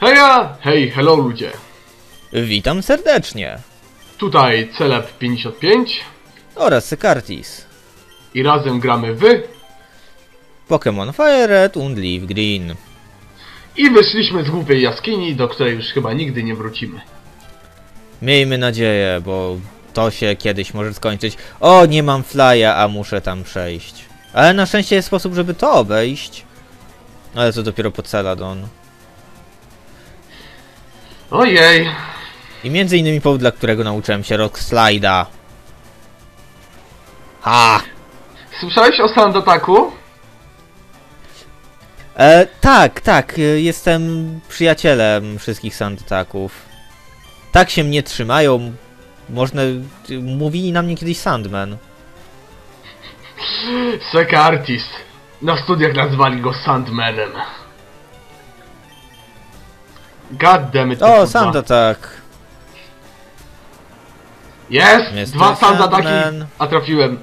Heja! Hej, hello ludzie! Witam serdecznie. Tutaj Celeb55 Oraz Sekartis. i razem gramy w Pokémon Fire Red und Leaf Green. i wyszliśmy z głupiej jaskini, do której już chyba nigdy nie wrócimy. Miejmy nadzieję, bo to się kiedyś może skończyć. O, nie mam flya, a muszę tam przejść. Ale na szczęście jest sposób, żeby to obejść. Ale to dopiero po Celadon. Ojej! I między innymi powód, dla którego nauczyłem się Rock Slide'a. Ha! Słyszałeś o Sand Attacku? E, tak, tak, e, jestem przyjacielem wszystkich Sandtaków. Tak się mnie trzymają. Można. Mówili na mnie kiedyś Sandman. Seka Artist. Na studiach nazwali go Sandmanem. God damn it. O. Sand Attack. Jest! Mr. Dwa Sand Attacki, Sandman. a trafiłem.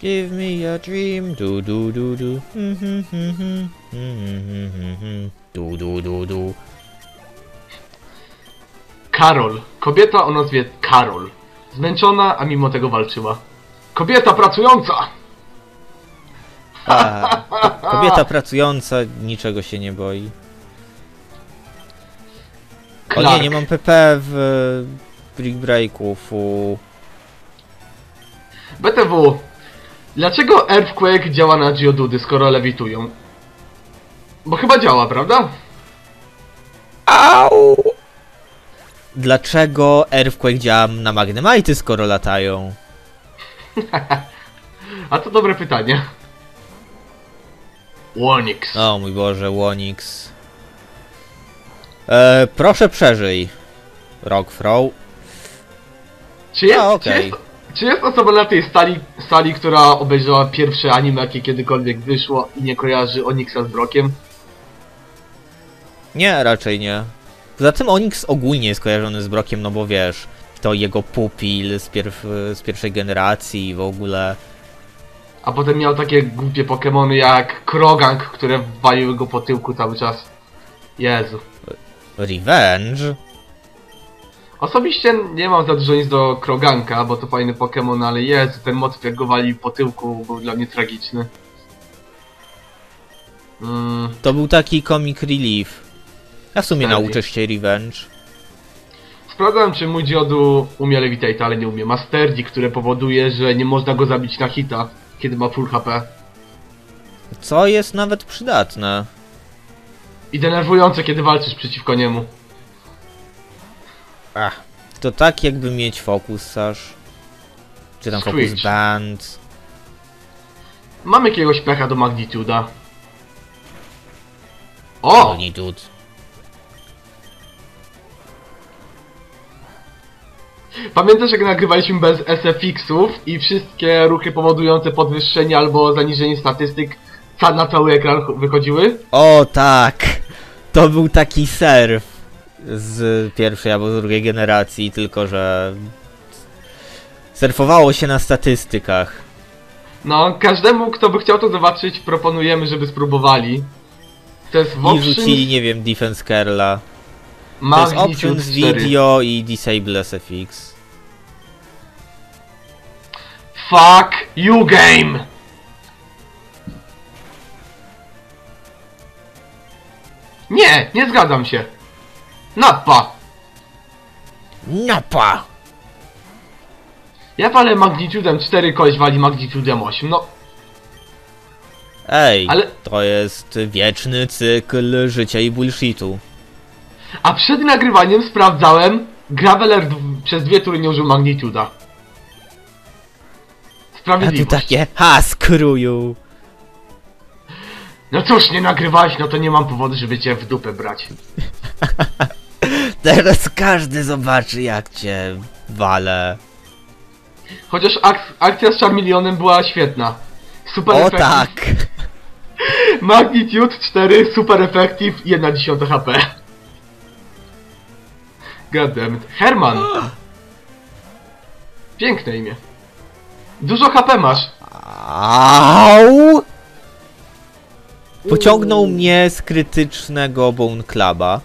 Give me a dream. Du du du du. Mhm, mhm, mhm, mhm. Du du du du. Karol. Kobieta o nazwie Karol. Zmęczona, a mimo tego walczyła. Kobieta pracująca! A, kobieta pracująca niczego się nie boi. O Clark. nie, nie mam PP w e, Brick Breaku. Fu. BTW. Dlaczego Earthquake działa na Geodudy, skoro lewitują? Bo chyba działa, prawda? Au! Dlaczego Earthquake działa na Magnemite, skoro latają? A to dobre pytanie. Wonix. O mój Boże, Wonix. E, proszę przeżyj. Rockthrow. Czy jest, A, czy, jest, czy jest osoba na tej stali, sali, która obejrzała pierwsze anime, jakie kiedykolwiek wyszło i nie kojarzy Onixa z Brokiem? Nie, raczej nie. Poza tym Onyx ogólnie jest kojarzony z Brokiem, no bo wiesz, to jego pupil z, pierw, z pierwszej generacji i w ogóle. A potem miał takie głupie Pokemony jak Krogank, które waliły go po tyłku cały czas. Jezu. Revenge? Osobiście nie mam za dużo nic do Kroganka, bo to fajny Pokémon, ale Jezu, ten motyw jak go wali po tyłku był dla mnie tragiczny. Mm, To był taki comic relief. Ja w sumie Serio? nauczę się Revenge. sprawdzałem czy mój Diodu umie Levitate, ale nie umie. Ma Sturdy, które powoduje, że nie można go zabić na hita, kiedy ma full HP. Co jest nawet przydatne. I denerwujące, kiedy walczysz przeciwko niemu. Ach, to tak jakby mieć Focus Sash. Czy tam Focus Switch. Band. Mam jakiegoś pecha do Magnituda. O! Magnitude. Pamiętasz jak nagrywaliśmy bez SFX-ów i wszystkie ruchy powodujące podwyższenie albo zaniżenie statystyk ca- na cały ekran ch- wychodziły? O tak! To był taki surf z pierwszej albo z drugiej generacji, tylko że surfowało się na statystykach. No, każdemu kto by chciał to zobaczyć proponujemy, żeby spróbowali. To jest w I rzucili, nie wiem, Defense Curla. To jest Options 4. Video i Disable SFX. Fuck you game! Nie, nie zgadzam się. Nappa! Napa! Ja palę magnitudem 4, koleś wali magnitudem 8, no... Ej, Ale- to jest wieczny cykl życia i bullshitu. A przed nagrywaniem sprawdzałem, Graveler przez dwie tury nie użył magnituda. A tu Sprawiedliwość. takie, ha, skruju. No cóż, nie nagrywałeś, no to nie mam powodu, żeby cię w dupę brać. Teraz każdy zobaczy jak cię walę. Chociaż ak- akcja z Charmeleonem była świetna. Super O effective. tak! Magnitude 4, super effective, 1 dziesiąta HP. Goddammit. Herman. Piękne imię. Dużo HP masz. Au! Pociągnął mnie z krytycznego Bone Cluba.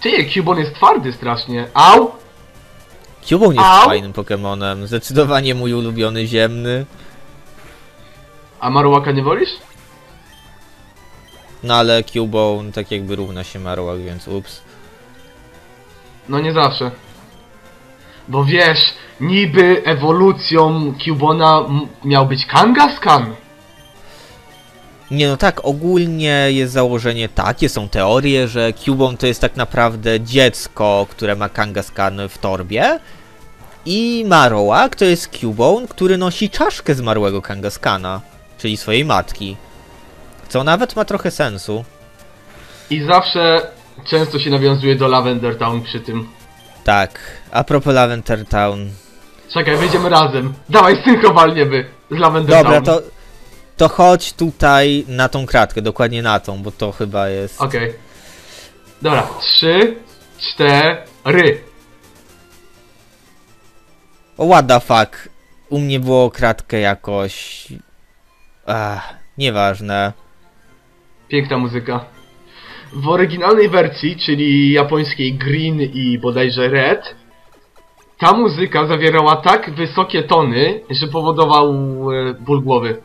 Ty, Cubon jest twardy strasznie. Au! Cubone jest Au! fajnym Pokemonem. Zdecydowanie mój ulubiony ziemny. A Marowaka nie wolisz? No ale Cubone tak jakby równa się Marowak, więc ups. No nie zawsze. Bo wiesz, niby ewolucją Cubona miał być Kangaskhan. Nie no tak, ogólnie jest założenie takie, są teorie, że Cubone to jest tak naprawdę dziecko, które ma Kangaskhan w torbie. I Marowak to jest Cubone, który nosi czaszkę zmarłego Kangaskana, czyli swojej matki. Co nawet ma trochę sensu. I zawsze często się nawiązuje do Lavender Town przy tym. Tak, a propos Lavender Town. Czekaj, wyjdziemy razem. Dawaj, synchrowalniemy z Lavender Dobra, Town. to, to chodź tutaj na tą kratkę, dokładnie na tą, bo to chyba jest... Okej. Dobra, trzy, cztery. O, what the fuck. U mnie było kratkę jakoś... Ach, nieważne. Piękna muzyka. W oryginalnej wersji, czyli japońskiej Green i bodajże Red, ta muzyka zawierała tak wysokie tony, że powodował e, ból głowy.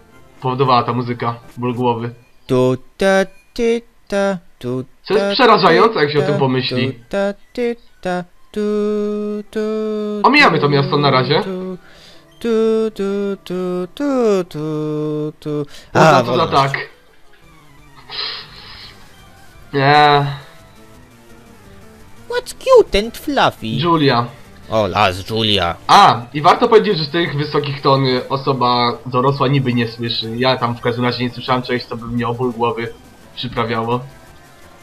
Powodowała ta muzyka ból głowy. Tu, ta, ty, ta, tu, Co jest ta, przerażające, jak się o tym pomyśli. tu, ta, ty, ta, tu, tu, Omijamy to miasto na razie. Tu, tu, tu, tu, tu, tu, tu. Za to za wolność. tak. Nie, What's cute and fluffy? Julia. O, las Julia. A, i warto powiedzieć, że z tych wysokich ton y, osoba dorosła niby nie słyszy. Ja tam w każdym razie nie słyszałem czegoś, co by mnie o ból głowy przyprawiało.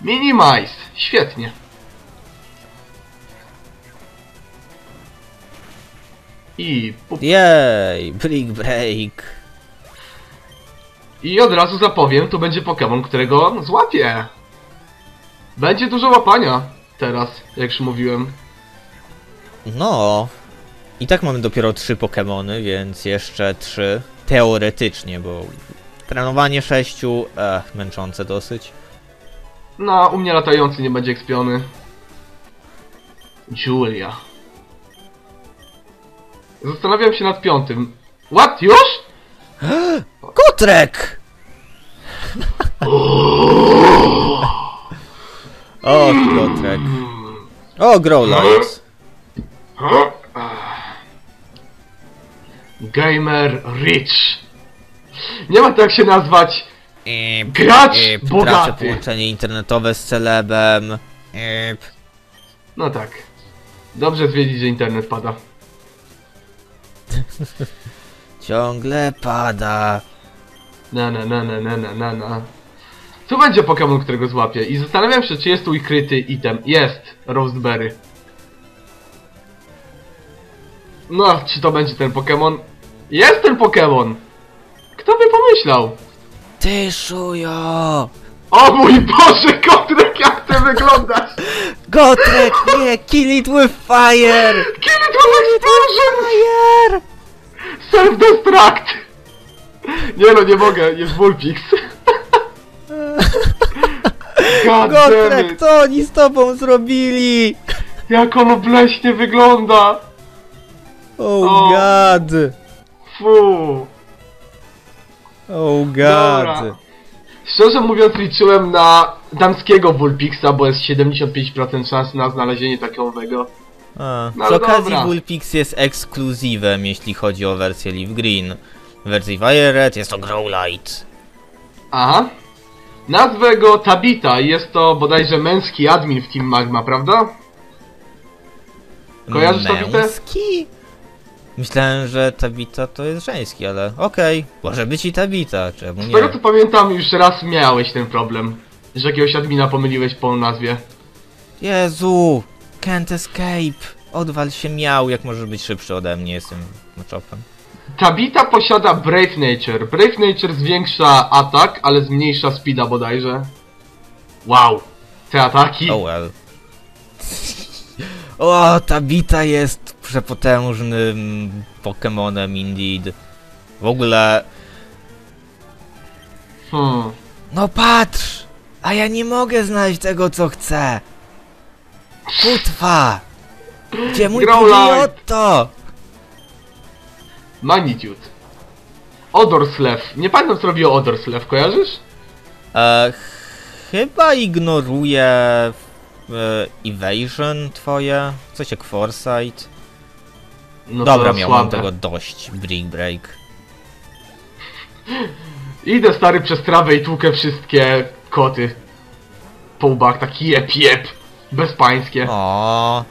Minimize, świetnie. I, pup. Jej, Brick Break. I od razu zapowiem, to będzie Pokémon, którego złapię. Będzie dużo łapania teraz, jak już mówiłem. No. I tak mamy dopiero trzy Pokémony, więc jeszcze trzy. Teoretycznie, bo trenowanie sześciu, ech, męczące dosyć. No, u mnie latający nie będzie ekspiony. Julia. Zastanawiam się nad piątym. What? Już? Kotrek! o, Kotrek. O, Growlite. Gamer Rich. Nie ma tak się nazwać. I, Gracz i, bogaty. połączenie internetowe z celebem. I, No tak. Dobrze zwiedzić, że internet pada. ciągle pada. Na na na na na na na na. Tu będzie Pokémon, którego złapię. I zastanawiam się, czy jest tu ukryty item. Jest. Roseberry. No, czy to będzie ten Pokémon? Jest ten Pokémon! Kto by pomyślał? Ty, szujo! O mój Boże, Kotrek, jak ty wyglądasz! Gotrek, nie, kill it with fire! Kiedy to explosion? Fire! Self-destruct! Nie no, nie mogę, jest Vulpix. God damn Gotrek, it. co oni z tobą zrobili? Jak ono bleśnie wygląda! Oh O. god! Fu! Oh Dobra. god! Szczerze mówiąc liczyłem na damskiego Vulpixa, bo jest 75% szans na znalezienie takiego. A, No przy ale okazji dobra. Vulpix jest ekskluzywem, jeśli chodzi o wersję Leaf Green. W wersji Fire Red jest to Growlite. Aha. Nazwę go Tabita i jest to bodajże męski admin w Team Magma, prawda? Kojarzysz Tabitę? Męski? Myślałem, że Tabita to jest żeński, ale okej, może być i Tabita, czemu Z nie? tego co pamiętam już raz miałeś ten problem, że jakiegoś admina pomyliłeś po nazwie. Jezu! Can't escape! Odwal się miał, jak możesz być szybszy ode mnie, jestem maczopem. Tabita posiada Brave Nature. Brave Nature zwiększa atak, ale zmniejsza speeda bodajże. Wow. Te ataki. Oh well. O, Tabita jest przepotężnym Pokemonem indeed. W ogóle Hmm. No patrz! A ja nie mogę znaleźć tego, co chcę! Kutwa! Gdzie mój! Pidgeotto? Magnitude. Odorslew. Nie pamiętam co robiło Odorslew, kojarzysz? E, chyba ignoruje e, evasion twoje, coś jak foresight. No Dobra, to miałem tego dość. Brick break. Idę stary przez trawę i tłukę wszystkie koty. Po łbach, taki jep jep. Bezpańskie. O,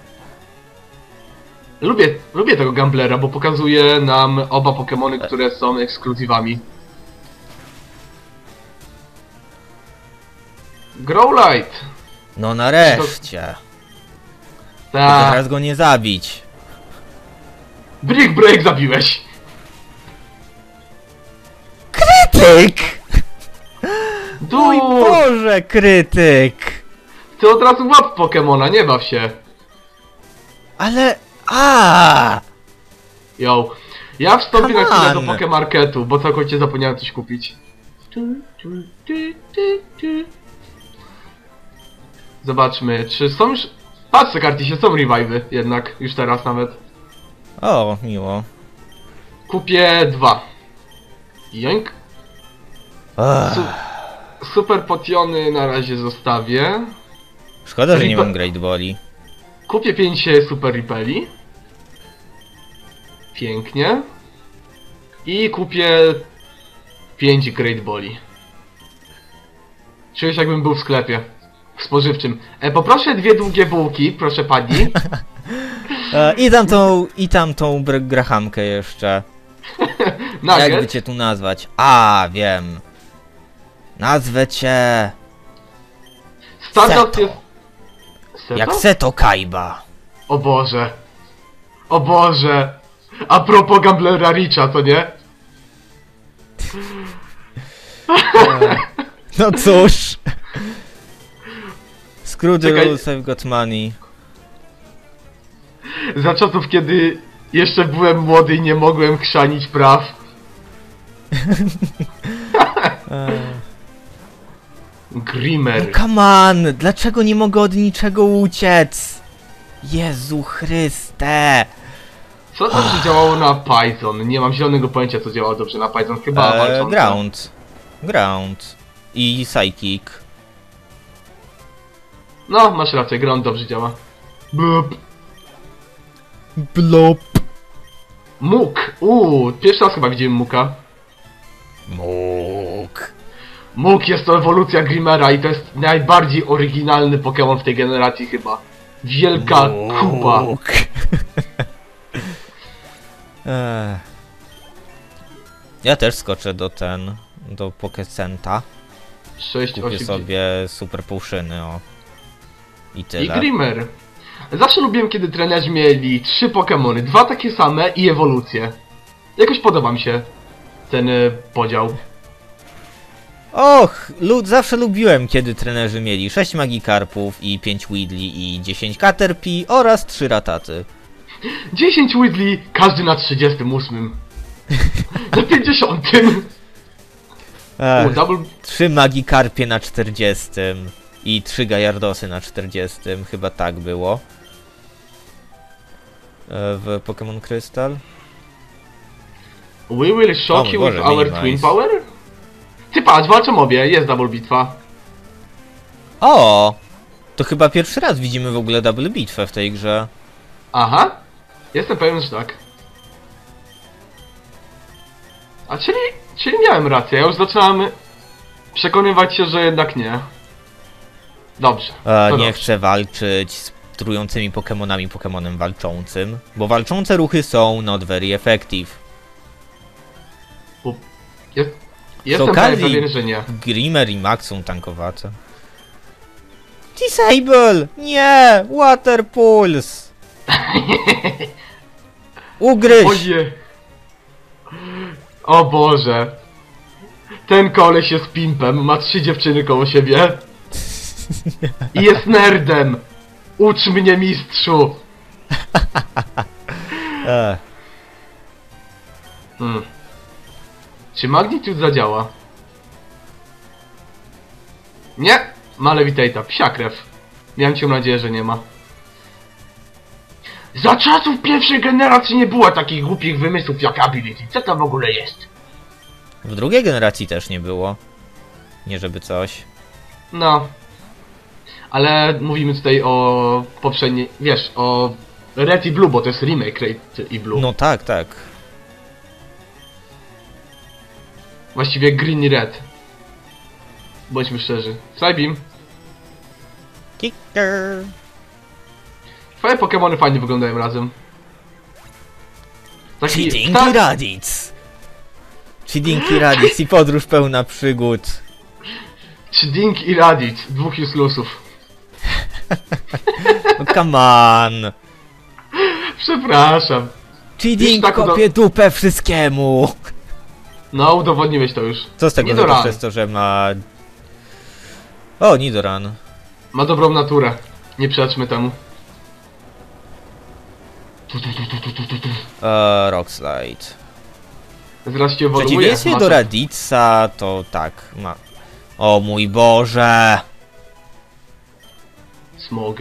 Lubię, lubię tego Gamblera, bo pokazuje nam oba Pokémony, które są ekskluzywami. Growlite! no nareszcie. Tylko Ta. teraz go nie zabić. Brick Break zabiłeś! Krytyk! Mój Du! Boże, krytyk! Ty od razu łap Pokemona, nie baw się. Ale... A! Yo. Ja wstąpię na chwilę do on. Pokemarketu, bo całkowicie zapomniałem coś kupić. Zobaczmy, czy są już... Patrzcie, Kartisie, są revive'y jednak, już teraz nawet. O, miło. Kupię dwa. Joink. Su super potiony na razie zostawię. szkoda, że nie mam Great Balli. Kupię 5 super ripeli. Pięknie. I kupię 5 great boli. Czuję się jakbym był w sklepie. W spożywczym. E, poproszę dwie długie bułki, proszę pani. E, I tamtą, i tamtą br- grahamkę jeszcze. Jakby Nugget. cię tu nazwać? A, wiem. Nazwę cię... Seto. jest... Seto? Jak Seto Kaiba. O Boże. O Boże. A propos Gamblera Richa, to nie? No cóż. Screw the Czekaj. rules, I've got money. Za czasów, kiedy jeszcze byłem młody i nie mogłem chrzanić praw. Grimmer. No come on, dlaczego nie mogę od niczego uciec? Jezu Chryste. Co dobrze działało na Python? Nie mam zielonego pojęcia, co działało dobrze na Python. Chyba E, walcząca. ground. Ground. I Psychic. No, masz rację, ground dobrze działa. Bup. Blop. Muk. Uuu, pierwszy raz chyba widziałem Muka. Mógł. Muk jest to ewolucja Grimmera i to jest najbardziej oryginalny Pokémon w tej generacji chyba. Wielka kupa. Mógł. Ech. Ja też skoczę do ten, do Pokecenta. 6, Kupię 8, sobie super pouszyny, o. I I tyle. Zawsze lubiłem, kiedy trenerzy mieli trzy Pokémony, dwa takie same i ewolucję. Jakoś podoba mi się ten e, podział. Och, lud, zawsze lubiłem, kiedy trenerzy mieli 6 Magikarpów i 5 Weedli i 10 Caterpie oraz 3 Rataty. 10 Weasley, każdy na 38. na 50. Ech, U, double... 3 Magikarpie na 40 i 3 Gajardosy na 40, chyba tak było. E, W Pokémon Crystal. We will shock you with our minimize. twin power? Ty patrz, walczą obie, jest double bitwa. O! To chyba pierwszy raz widzimy w ogóle double bitwę w tej grze. Aha. Jestem pewien, że tak. A czyli, czyli miałem rację, ja już zaczynam przekonywać się, że jednak nie. Dobrze. E, nie dobrze. chcę walczyć z trującymi Pokemonami Pokemonem walczącym, bo walczące ruchy są not very effective. Jest, jestem okazji- pewien, że nie. Grimmer i Max są tankowate. Disable! Nie! Water Pulse! Ugryź! Oje. O Boże. Ten koleś jest pimpem, ma trzy dziewczyny koło siebie. I jest nerdem. Ucz mnie mistrzu. Hmm. Czy Magnitude zadziała? Nie, ma Levitate'a, psia krew. Miałem cię nadzieję, że nie ma. Za czasów pierwszej generacji nie było takich głupich wymysłów jak Ability. Co to w ogóle jest? W drugiej generacji też nie było. Nie żeby coś. No. Ale mówimy tutaj o poprzedniej, wiesz, o Red i Blue, bo to jest remake Red i Blue. No tak, tak. Właściwie Green i Red. Bądźmy szczerzy. Psybeam. Kicker. Twoje Pokémony fajnie wyglądają razem. Taki... Cheating ta- i Raditz. Cheating i Raditz i podróż pełna przygód. Dink i Raditz, dwóch uselusów. No come on. Przepraszam. Cheating tak kopie dupę wszystkiemu. No, udowodniłeś to już. Co z tego, że to przez to, że ma... O, Nidoran. Ma dobrą naturę. Nie przeczmy temu. Eee, Rockslide. Zaraz cię ewoluuje. przeciwieństwie do Raditza, to tak, ma... O mój Boże! Smog.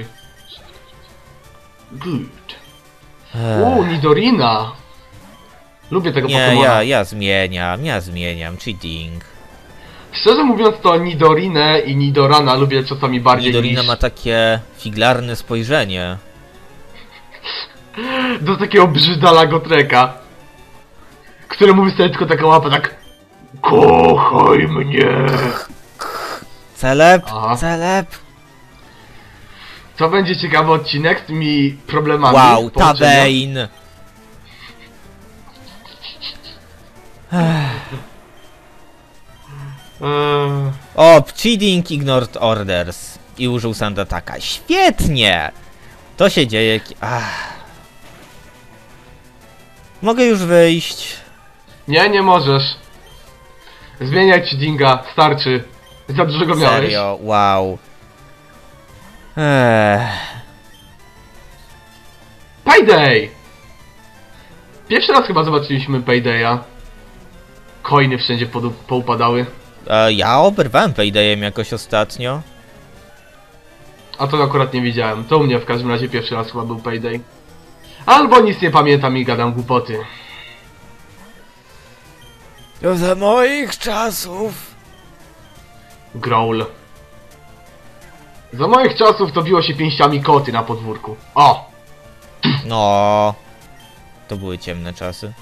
Good. Eee, Uuu, Nidorina. Lubię tego nie, Pokemona. ja, ja zmieniam, ja zmieniam, cheating. Szczerze mówiąc to Nidorinę i Nidorana lubię czasami bardziej Nidorina niż... ma takie figlarne spojrzenie. Do takiego brzydala Gotreka. Mówi sobie tylko taka łapa tak... Kochaj mnie. Celeb, Aha. celeb. To będzie ciekawy odcinek z tymi problemami. Wow, połączenia. Tabein. Eee, O, cheating ignored orders. I użył Sandataka. Świetnie! To się dzieje... Ach. Mogę już wyjść. nie, nie możesz. Zmieniać ci dinga, starczy. Za dużo go miałeś. Serio, wow. Ech. Payday! Pierwszy raz chyba zobaczyliśmy Paydaya. Coiny wszędzie poupadały. E, ja oberwałem Paydayem jakoś ostatnio. A to akurat nie widziałem. To u mnie w każdym razie pierwszy raz chyba był Payday. Albo nic nie pamiętam i gadam głupoty. To za moich czasów. Growl. Za moich czasów to biło się pięściami koty na podwórku. O! No. To były ciemne czasy.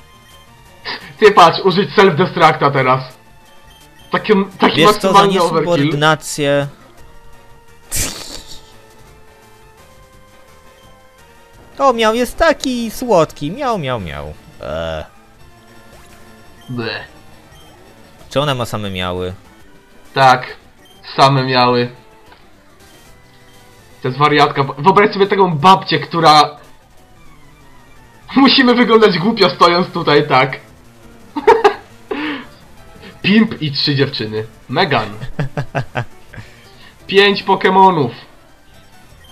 Ty patrz, użyć self-destructa teraz. Taki, taki Wiesz co, za maksymalny overkill. niesubordynację... O, miał jest taki słodki. Miał, miał, miał. Eee. Ble. Czy one ma same miały? Tak, same miały. To jest wariatka. Wyobraź sobie taką babcię, która... Musimy wyglądać głupio stojąc tutaj, tak. Pimp i trzy dziewczyny. Megan. Pięć Pokemonów.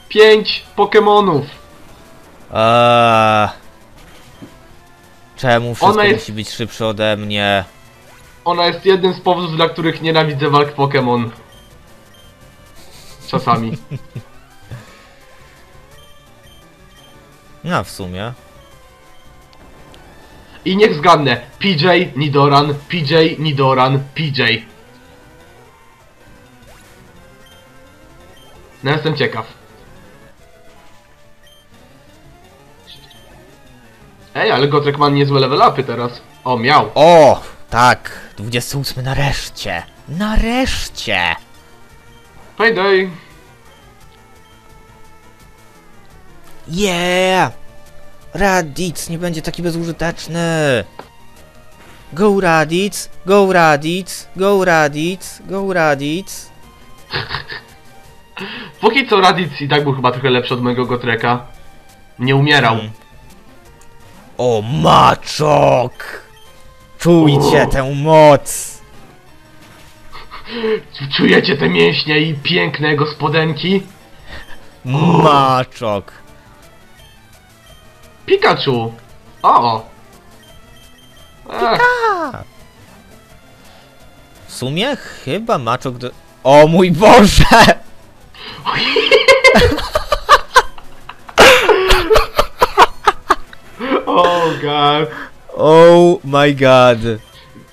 Pięć Pokemonów. Eee. Czemu wszystko Ona jest- musi być szybsze ode mnie? Ona jest jednym z powodów, dla których nienawidzę walk Pokémon. Czasami. No, w sumie. I niech zgadnę. PJ, Nidoran, PJ, Nidoran, PJ. No jestem ciekaw. Ej, ale Gotrek ma niezłe level upy teraz. O, miał. O! Tak! 28 nareszcie! Nareszcie! Payday. Yeah! Raditz nie będzie taki bezużyteczny! Go Raditz! Go Raditz! Go Raditz! Go Raditz! Póki co Raditz i tak był chyba trochę lepszy od mojego Gotreka. Nie umierał. Mm. O maczok! Czujcie tę moc! Czujecie te mięśnie i piękne gospodenki? Maczok! Pikachu! O! Ech, W sumie chyba maczok do... O mój Boże! Oh god. Oh my god.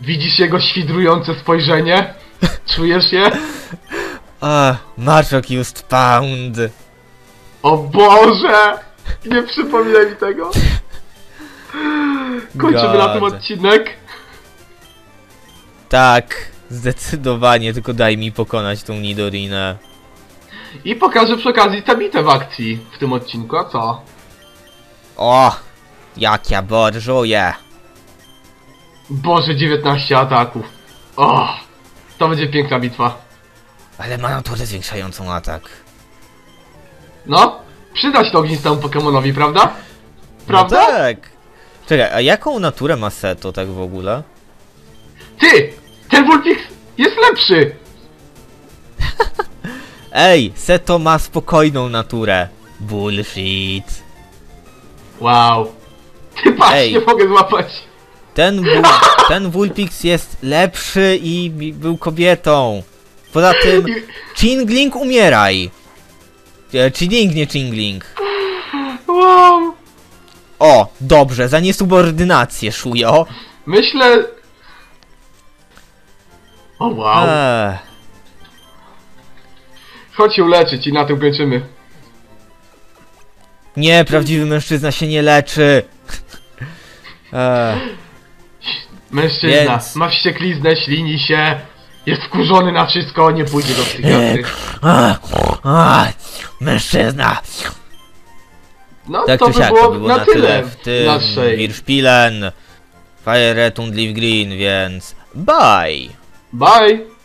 Widzisz jego świdrujące spojrzenie? Czujesz je? Ah, Marszok just found. O Boże! Nie przypominaj mi tego. Kończymy na tym God. odcinek. Tak, zdecydowanie, tylko daj mi pokonać tą Nidorinę. I pokażę przy okazji tabitę w akcji w tym odcinku, a co? O! Jak ja borżuję! Boże, 19 ataków. O! To będzie piękna bitwa. Ale ma naturę zwiększającą atak. No, przyda się to ognistemu Pokemonowi, prawda? Prawda? No tak! Czekaj, a jaką naturę ma Seto tak w ogóle? Ty! Ten Vulpix jest lepszy! Ej, Seto ma spokojną naturę. Bullshit. Wow. Ty patrz, Ej. nie mogę złapać. Ten, ten Vulpix jest lepszy i był kobietą. Poza tym, Chingling umieraj! E, nie Chingling. Wow. O, dobrze, za niesubordynację, szujo. Myślę... O wow. Ech. Chodź się uleczyć i na tym kończymy. Nie, prawdziwy mężczyzna się nie leczy. Ech. Mężczyzna Więc- ma wściekliznę, ślini się, jest wkurzony na wszystko, nie pójdzie do psychiatry. Mężczyzna. No Tak to by siak, było, to by było na, na tyle tyle w w tym naszej. Wirspielen. Fire Red und Leaf Green, więc bye! Bye!